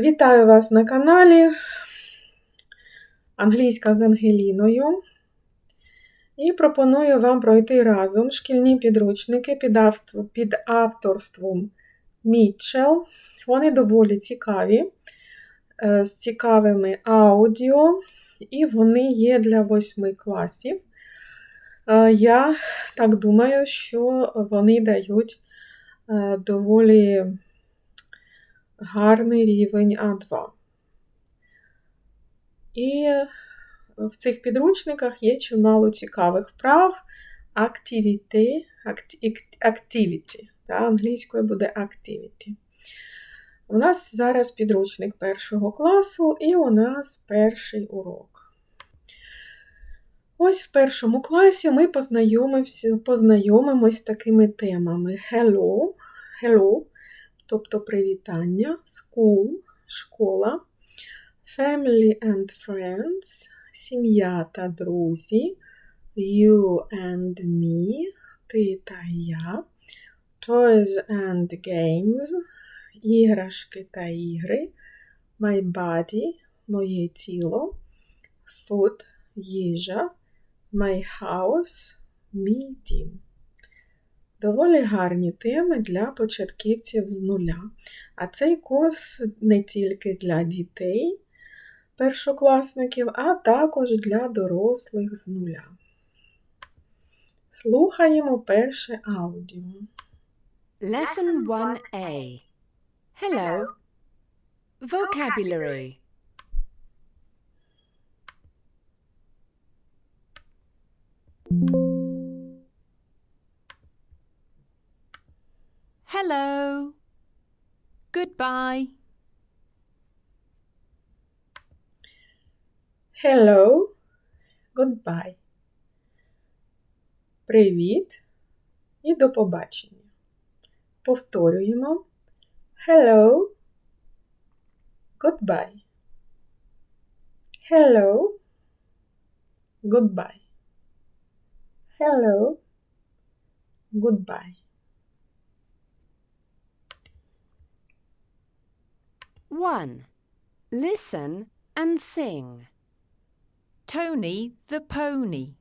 Вітаю вас на каналі Англійська з Ангеліною. І пропоную вам пройти разом шкільні підручники під, авторством Мітчел. Вони доволі цікаві, е, з цікавими аудіо, і вони є для восьми класів. Е, Я так думаю, що вони дають е, доволі гарний рівень А2. І в цих підручниках є чимало цікавих вправ, activity, activity, та, англійською буде activity. У нас зараз підручник першого класу, і у нас перший урок. Ось в першому класі ми познайомимось з такими темами: hello, hello, тобто привітання, school, школа, family and friends, сім'я та друзі, you and me, ти та я, toys and games, іграшки та ігри, my body, моє тіло, food, їжа, my house, мій дім. Доволі гарні теми для початківців з нуля. А цей курс не тільки для дітей, першокласників, а також для дорослих з нуля. Слухаємо перше аудіо. Lesson 1A Hello. Vocabulary. Hello. Goodbye. Hello, goodbye. Привіт і до побачення. Повторюємо. Hello, goodbye. Hello, goodbye. Hello, goodbye. One. Listen and sing. Tony the pony.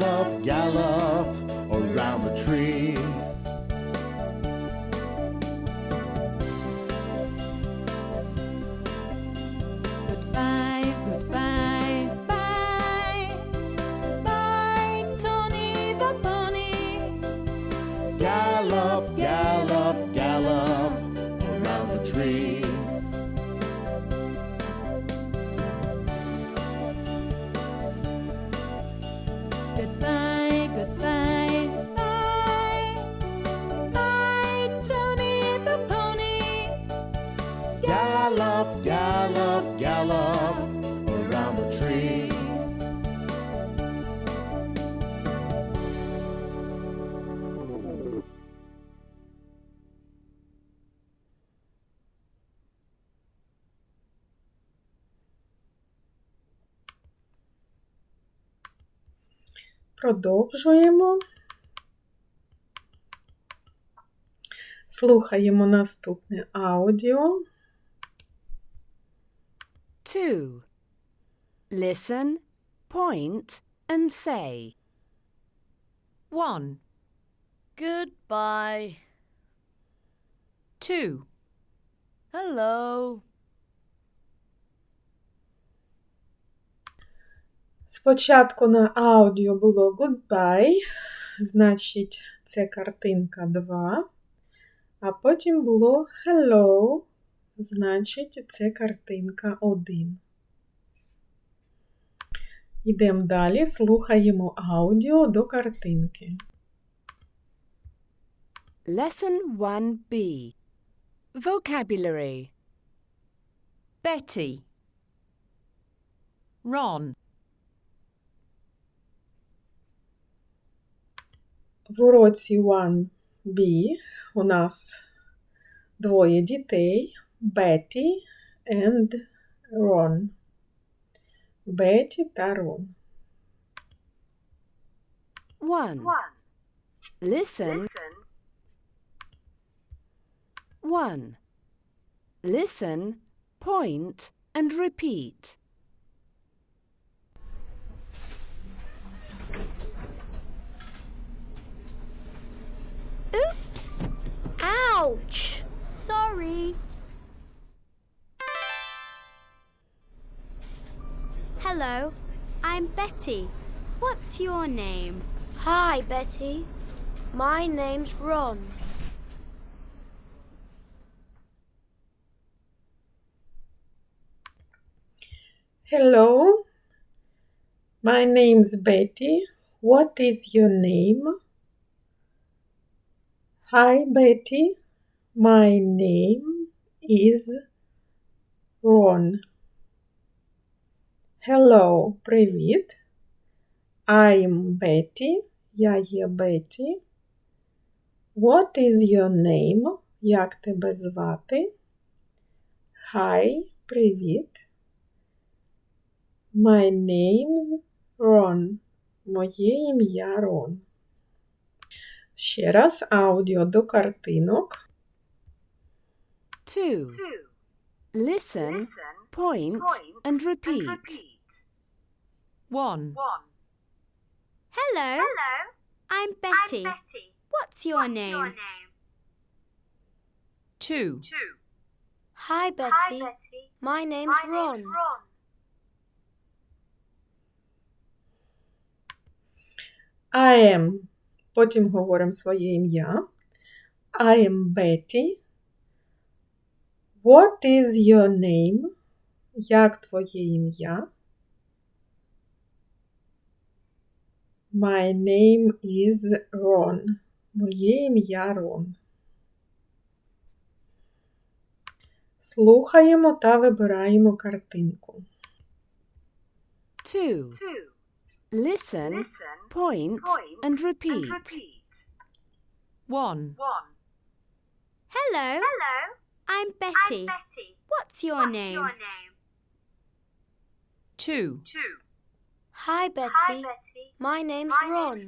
Gallop, gallop, Gallop, gallop, around the tree. Продовжуємо. Слухаємо наступне аудіо. Two. Listen, point, and say. One, Goodbye. two, Hello. Спочатку на аудіо було goodbye, значить, це картинка 2. А потім було hello, значить, це картинка 1. Йдемо далі, слухаємо аудіо до картинки. Lesson 1b Vocabulary Betty. Ron. В уроці 1B у нас двоє дітей Betty and Ron. Беті та Рон. 1. Listen. 1. Listen, point, and repeat. Oops! Ouch! Sorry. Hello, I'm Betty. What's your name? Hi, Betty. My name's Ron. Hello, my name's Betty. What is your name? Hi, Betty. My name is Ron. Hello, привіт. I'm Betty. Я є Бетті. What is your name? Як тебе звати? Hi, привіт. My name's Ron. Моє ім'я Рон. Ще раз аудіо до картинок. 2. Listen, point, and repeat. One. Hello. I'm Betty. What's your name? Two. Hi, Betty. My name's Ron. I am. Потім говоримо своє ім'я. I am Betty. What is your name? Як твоє ім'я? My name is Ron. Моє ім'я Рон. Слухаємо та вибираємо картинку. 2. Listen, point, and repeat. One. One. Hello. Hello. I'm Betty. What's your name? Two. Two. Hi, Betty. My name's Ron.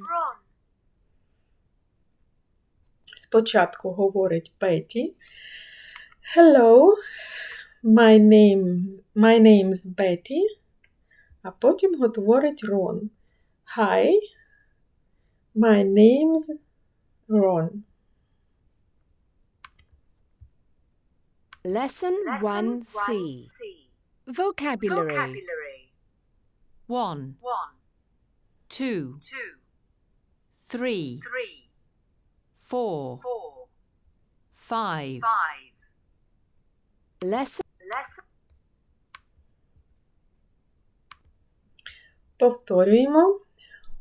Спочатку говорить Петі. Hello, my name, my name's Betty. А потім говорить Рон. Hi, my name's Ron. Lesson 1c Vocabulary One. One. Two. Two. Three. Three. Four. Four. Five. five Lesson Повторюємо.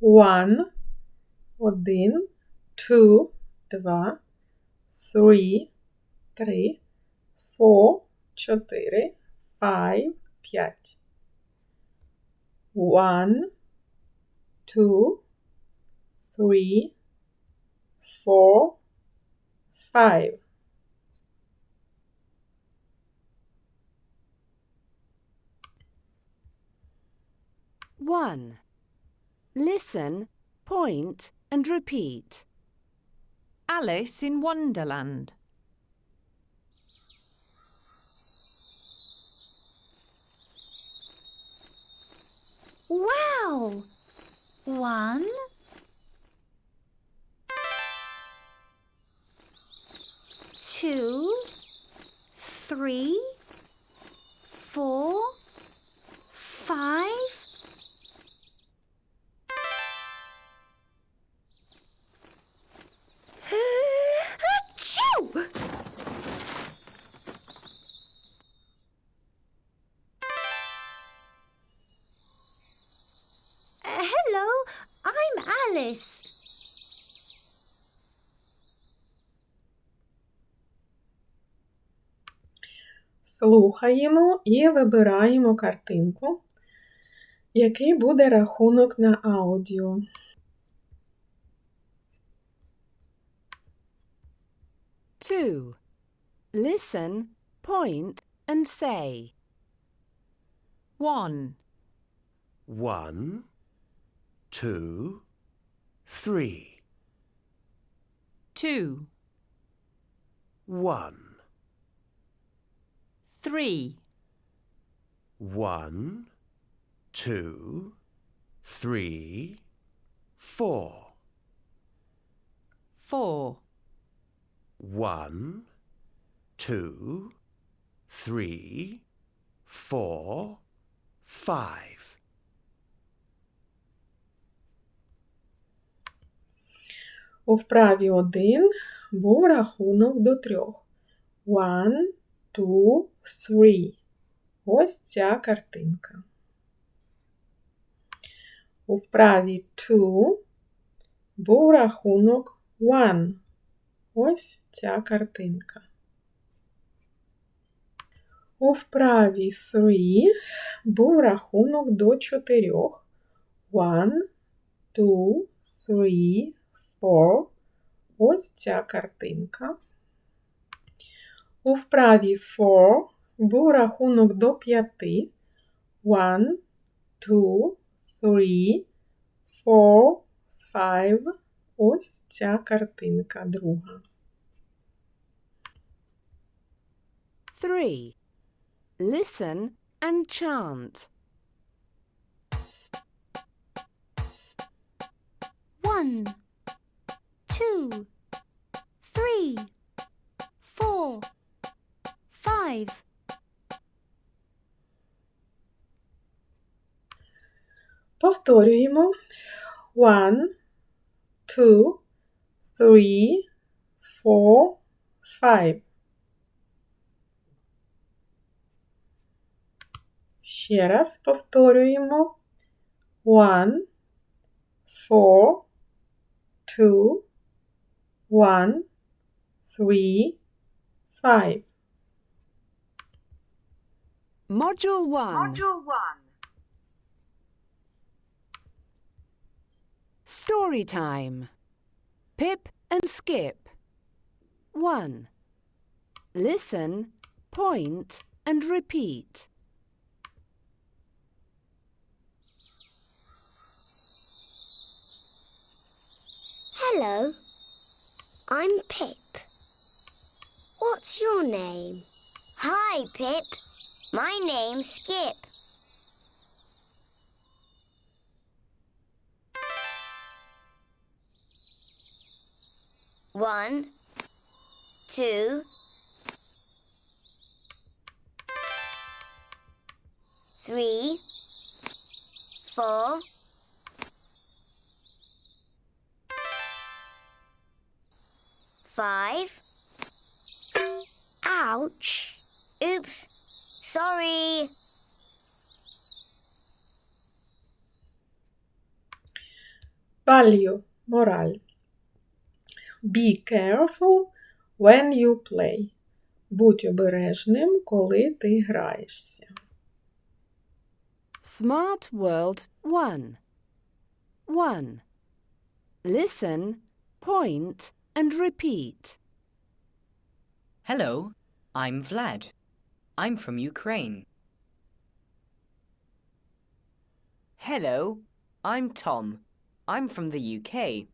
One, один, two, два, three, три, four, чотири, five, п'ять. One, two, three, four, five. One. Listen, point, and repeat. Alice in Wonderland. Wow! One, two, three, four, five. Alice. Слухаємо і вибираємо картинку, який буде рахунок на аудіо. Two. Listen, point and say. One. One, two, three. two, One, three, one, two, three, four. four, One, two, three, four, five. У вправі 1 був рахунок до трьох. One, two, three. Ось ця картинка. У вправі 2 був рахунок one. Ось ця картинка. У вправі 3 був рахунок до чотирьох. One, two, three, four. Ось ця картинка. У вправі 4 був рахунок до п'яти. One, two, three, four, five. Ось ця картинка друга. Three. Listen and chant. One, two, three, four, five. Повторюємо. One, two, three, four, five. Ще раз повторюємо. One, four, two, one, three, five. Module 1. Module 1 Story time. Pip and Skip. 1. Listen, point, and repeat. Hello, I'm Pip. What's your name? Hi, Pip. My name's Skip. One, two, three, four, five. Ouch. Oops. Sorry. Value, мораль. Be careful when you play. Будь обережним, коли ти граєшся. Smart World 1. 1. Listen, point, and repeat. Hello, I'm Vlad. I'm from Ukraine. Hello, I'm Tom. I'm from the UK.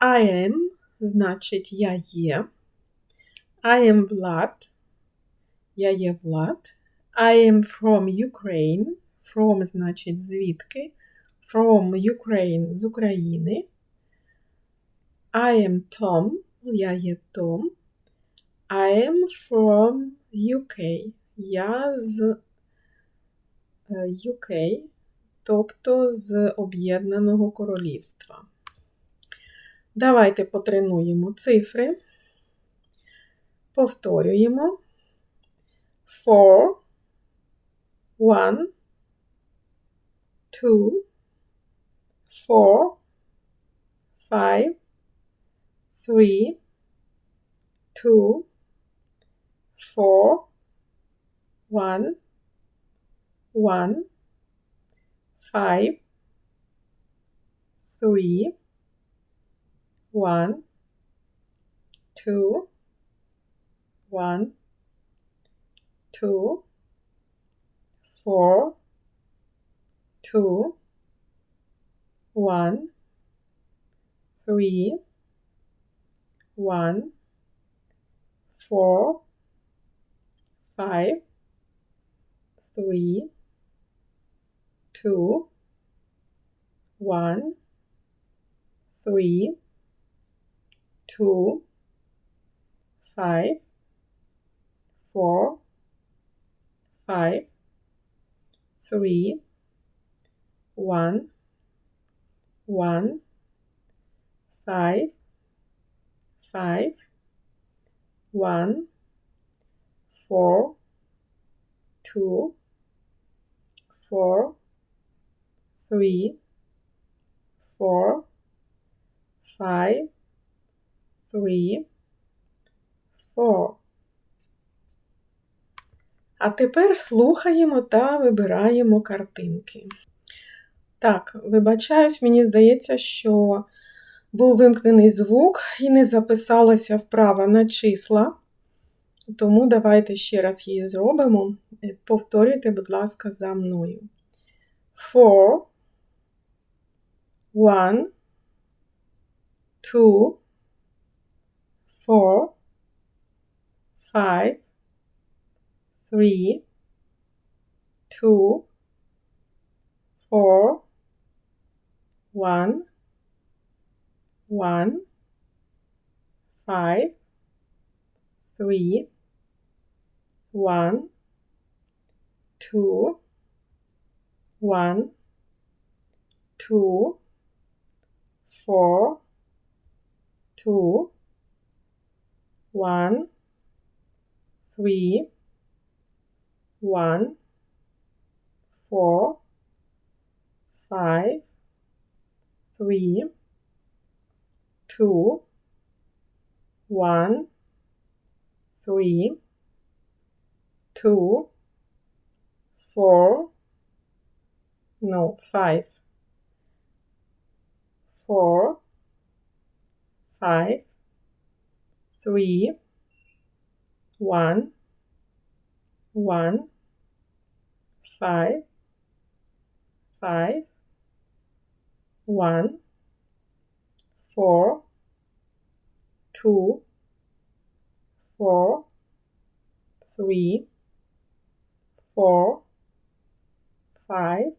I am значить я є. I am Vlad. Я є Влад. I am from Ukraine. From значить звідки. From Ukraine з України. I am Tom. Я є Том. I am from UK. Я з е, UK, тобто з Об'єднаного Королівства. Давайте потренуємо цифри. Повторюємо. Four, one, two, four, five, three, two, four, one, one, five, three, one, two, one, two, four, two, one, three, one, four, five, three, two, one, three, two, five, four, five, three, one, one, five, five, one, four, two, four, three, four, five, three, four. А тепер слухаємо та вибираємо картинки. Так, вибачаюсь, мені здається, що був вимкнений звук і не записалася вправа на числа. Тому давайте ще раз її зробимо. Е, Повторюйте, будь ласка, за мною. Four, one, two, four, five, three, two, four, one, one, five, three, one, two, one, two, four, two, one, three, one, four, five, three, two, one, three, two, four, no, five, four, five, three, one, one, five, five, one, four, two, four, three, four, five,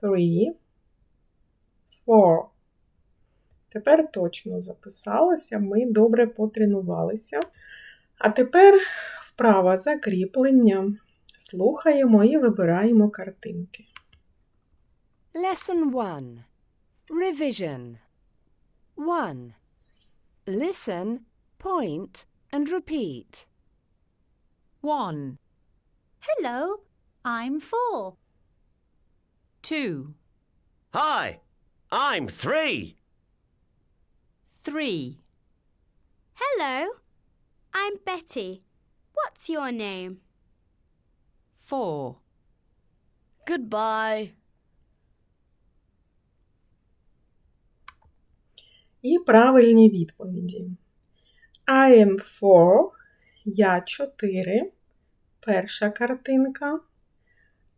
three, four. Тепер точно записалося, ми добре потренувалися. А тепер вправа закріплення. Слухаємо і вибираємо картинки. Lesson 1. Revision. 1. Listen, point, and repeat. 1, Hello, I'm four. 2, Hi, I'm three. 3, Hello, I'm Betty. What's your name? 4, Goodbye. І правильні відповіді. I am four. Я чотири. Перша картинка.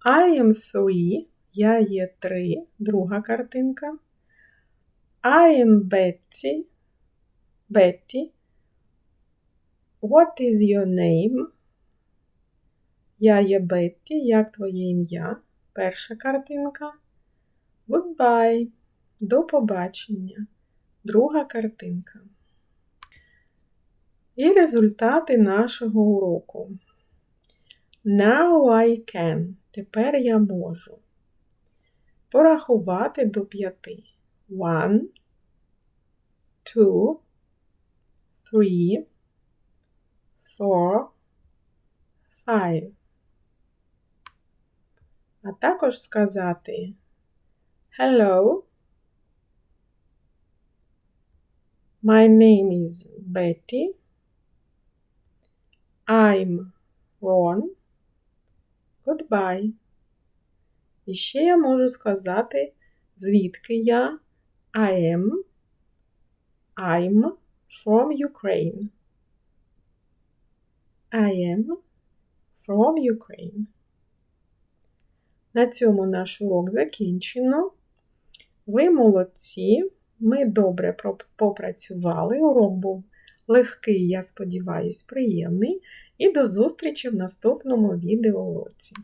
I am three. Я є три. Друга картинка. I am Betty. Betty. What is your name? Я є Бетті. Як твоє ім'я? Перша картинка. Goodbye. До побачення. Друга картинка. І результати нашого уроку. Now I can. Тепер я можу. Порахувати до п'яти. One, two, three, four, five а також сказати Hello. My name is Betty. I'm Ron. Goodbye. І ще я можу сказати, звідки я I am. I'm from Ukraine. I am from Ukraine. На цьому наш урок закінчено. Ви молодці. Ми добре попрацювали. Урок був легкий, я сподіваюсь, приємний. І до зустрічі в наступному відеоуроці.